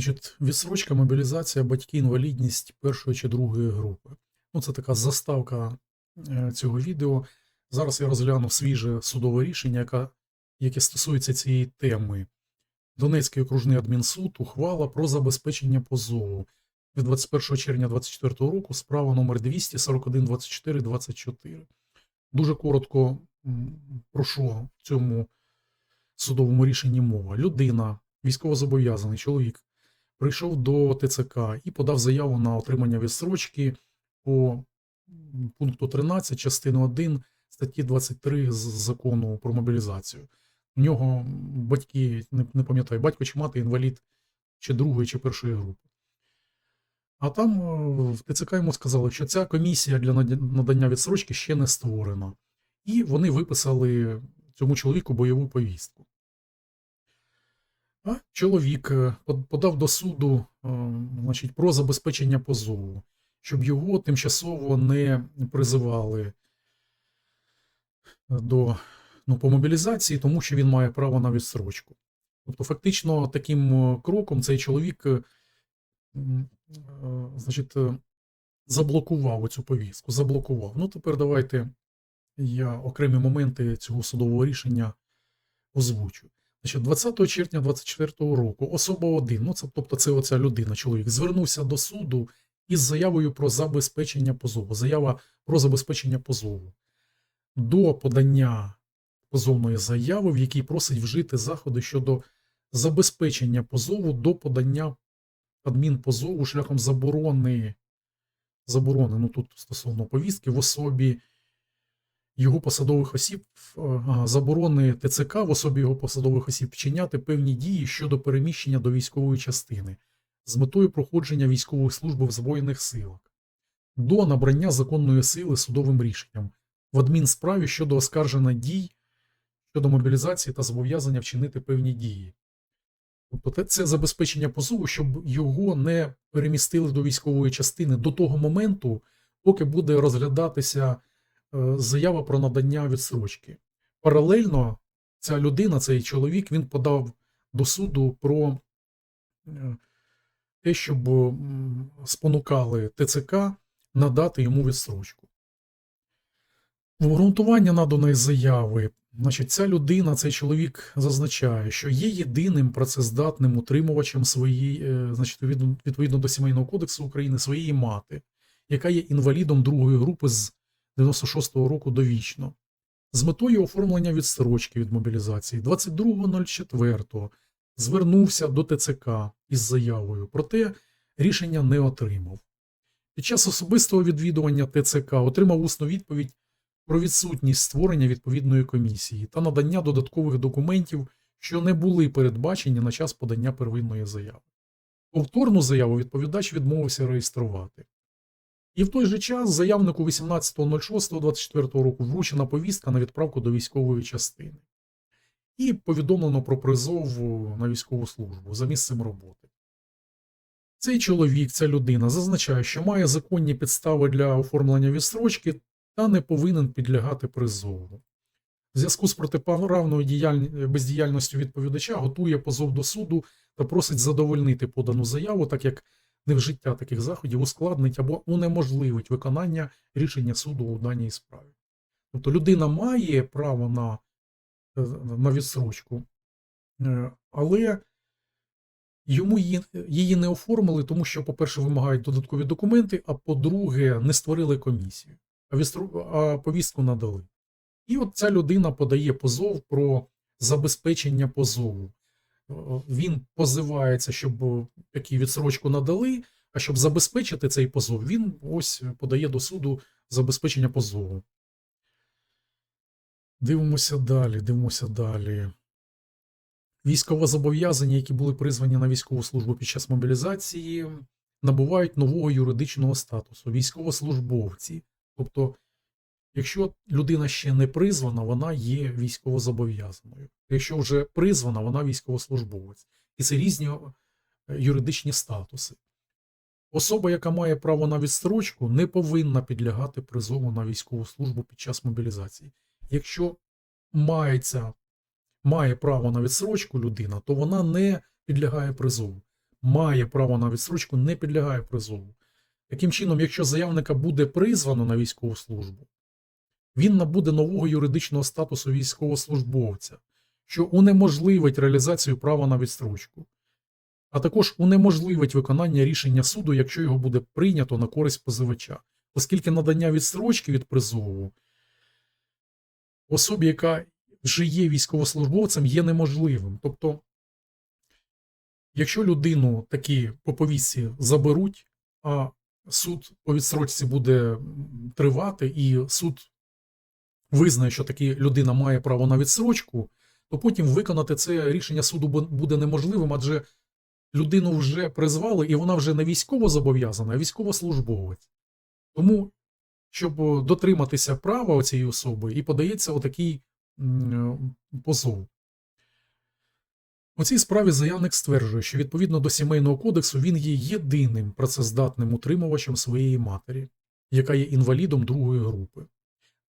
Значить, відсрочка, мобілізація, батьки, інвалідність першої чи другої групи. Ну, це така заставка е, цього відео. Зараз я розгляну свіже судове рішення, яка, яке стосується цієї теми. Донецький окружний адмінсуд, ухвала про забезпечення позову від 21 червня 2024 року, справа номер 241 24 24. Дуже коротко про що в цьому судовому рішенні мова. Людина, військовозобов'язаний чоловік, прийшов до ТЦК і подав заяву на отримання відстрочки по пункту 13 частини 1 статті 23 з закону про мобілізацію. У нього батьки, не, не пам'ятаю, батько чи мати інвалід чи другої, чи першої групи. А там е, в ТЦК йому сказали, що ця комісія для надання відсрочки ще не створена. І вони виписали цьому чоловіку бойову повістку. А чоловік е, подав до суду е, значить, про забезпечення позову, щоб його тимчасово не призивали до ну, по мобілізації, тому що він має право на відстрочку. Тобто, фактично, таким е, кроком цей чоловік е, е, значить, е, заблокував цю повістку. Заблокував. Ну, тепер давайте я окремі моменти цього судового рішення озвучу. Значить, 20 червня 2024 року особа 1, ну це тобто це оця людина, чоловік, звернувся до суду із заявою про забезпечення позову. Заява про забезпечення позову. До подання позовної заяви, в якій просить вжити заходи щодо забезпечення позову до подання адмінпозову шляхом заборони, заборони, ну тут стосовно повістки в особі його посадових осіб, е, заборони ТЦК в особі його посадових осіб вчиняти певні дії щодо переміщення до військової частини з метою проходження військової служби в Збройних силах до набрання законної сили судовим рішенням в адмінсправі щодо оскарження дій щодо мобілізації та зобов'язання вчинити певні дії. Тобто це забезпечення позову, щоб його не перемістили до військової частини до того моменту, поки буде розглядатися заява про надання відсрочки. Паралельно ця людина, цей чоловік, він подав до суду про е, те, щоб спонукали ТЦК надати йому відсрочку. В обґрунтування наданої заяви, значить, ця людина, цей чоловік зазначає, що є єдиним працездатним утримувачем своєї, е, значить, відповідно до Сімейного кодексу України, своєї мати, яка є інвалідом другої групи з 96-го року довічно. З метою оформлення відстрочки від мобілізації 22.04 звернувся до ТЦК із заявою, проте рішення не отримав. Під час особистого відвідування ТЦК отримав усну відповідь про відсутність створення відповідної комісії та надання додаткових документів, що не були передбачені на час подання первинної заяви. Повторну заяву відповідач відмовився реєструвати. І в той же час заявнику 18.06.24 року вручена повістка на відправку до військової частини і повідомлено про призов на військову службу за місцем роботи. Цей чоловік, ця людина зазначає, що має законні підстави для оформлення відстрочки та не повинен підлягати призову. В зв'язку з протиправною діяль- бездіяльністю відповідача готує позов до суду та просить задовольнити подану заяву, так як невжиття таких заходів ускладнить або унеможливить виконання рішення суду у даній справі. Тобто людина має право на, е, на відсрочку, е, але йому її, її не оформили, тому що, по-перше, вимагають додаткові документи, а по-друге, не створили комісію, а, відстру... а повістку надали. І от ця людина подає позов про забезпечення позову. Е, Він позивається, щоб такі відсрочку надали, а щоб забезпечити цей позов, він ось подає до суду забезпечення позову. Дивимося далі, дивимося далі. Військовозобов'язані, які були призвані на військову службу під час мобілізації, набувають нового юридичного статусу військовослужбовці. Тобто, якщо людина ще не призвана, вона є військовозобов'язаною. Якщо вже призвана, вона військовослужбовець. І це різні е, юридичні статуси. Особа, яка має право на відстрочку, не повинна підлягати призову на військову службу під час мобілізації. Якщо мається, має право на відстрочку людина, то вона не підлягає призову. має право на відстрочку, не підлягає призову. Таким чином, якщо заявника буде призвано на військову службу, він набуде нового юридичного статусу військовослужбовця, що унеможливить реалізацію права на відстрочку, а також унеможливить виконання рішення суду, якщо його буде прийнято на користь позивача, оскільки надання відстрочки від призову особі, яка вже є військовослужбовцем, є неможливим. Тобто, якщо людину такі по повістці заберуть, а суд по відстрочці буде тривати, і суд визнає, що таки людина має право на відстрочку, то потім виконати це рішення суду буде неможливим, адже людину вже призвали, і вона вже не військово зобов'язана, а військовослужбовець. Тому, щоб дотриматися права цієї особи, і подається отакий е, позов. У цій справі заявник стверджує, що відповідно до сімейного кодексу він є єдиним працездатним утримувачем своєї матері, яка є інвалідом другої групи,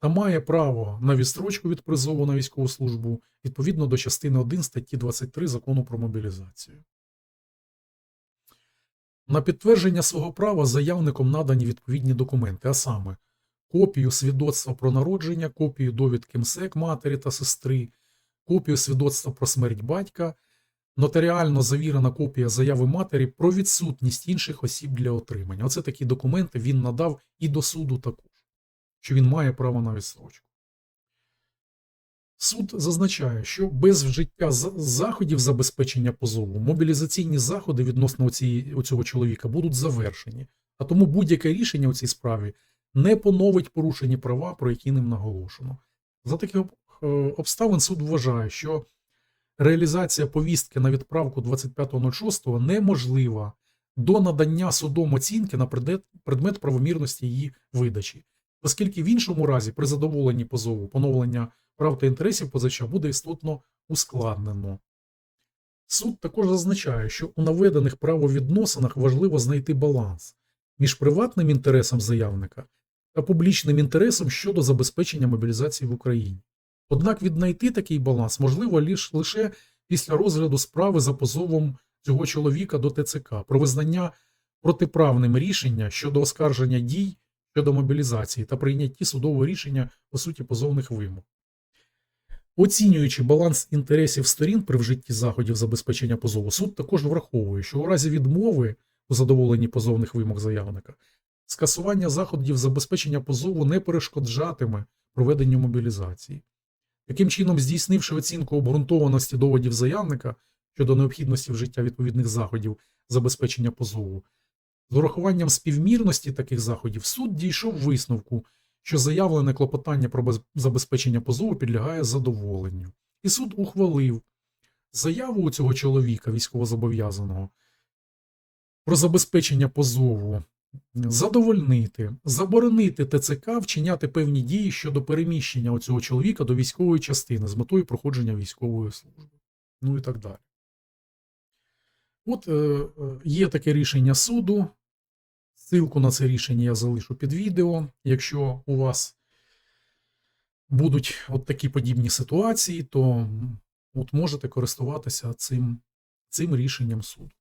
та має право на відстрочку від призову на військову службу відповідно до частини 1 статті 23 закону про мобілізацію. На підтвердження свого права заявником надані відповідні документи, а саме копію свідоцтва про народження, копію довідки МСЕК матері та сестри, копію свідоцтва про смерть батька, нотаріально завірена копія заяви матері про відсутність інших осіб для отримання. Оце такі документи він надав і до суду також, що він має право на відстрочку. Суд зазначає, що без вжиття заходів забезпечення позову мобілізаційні заходи відносно цієї- цього чоловіка будуть завершені, а тому будь-яке рішення у цій справі не поновить порушені права, про які ним наголошено. За таких е, обставин суд вважає, що реалізація повістки на відправку 25.06 неможлива до надання судом оцінки на предмет правомірності її видачі, оскільки в іншому разі при задоволенні позову поновлення прав та інтересів позича буде істотно ускладнено. Суд також зазначає, що у наведених правовідносинах важливо знайти баланс між приватним інтересом заявника та публічним інтересом щодо забезпечення мобілізації в Україні. Однак віднайти такий баланс можливо лише після розгляду справи за позовом цього чоловіка до ТЦК про визнання протиправним рішення щодо оскарження дій щодо мобілізації та прийнятті судового рішення по суті позовних вимог. Оцінюючи баланс інтересів сторін при вжитті заходів забезпечення позову, суд також враховує, що у разі відмови у задоволенні позовних вимог заявника скасування заходів забезпечення позову не перешкоджатиме проведенню мобілізації. Таким чином, здійснивши оцінку обґрунтованості доводів заявника щодо необхідності вжиття відповідних заходів забезпечення позову, з урахуванням співмірності таких заходів суд дійшов висновку, що заявлене клопотання про забезпечення позову підлягає задоволенню. І суд ухвалив заяву у цього чоловіка, військовозобов'язаного, про забезпечення позову задовольнити, заборонити ТЦК вчиняти певні дії щодо переміщення цього чоловіка до військової частини з метою проходження військової служби. Ну і так далі. От е, е, є таке рішення суду. Ссылку на це рішення я залишу під відео. Якщо у вас будуть от такі подібні ситуації, то от можете користуватися цим, цим рішенням суду.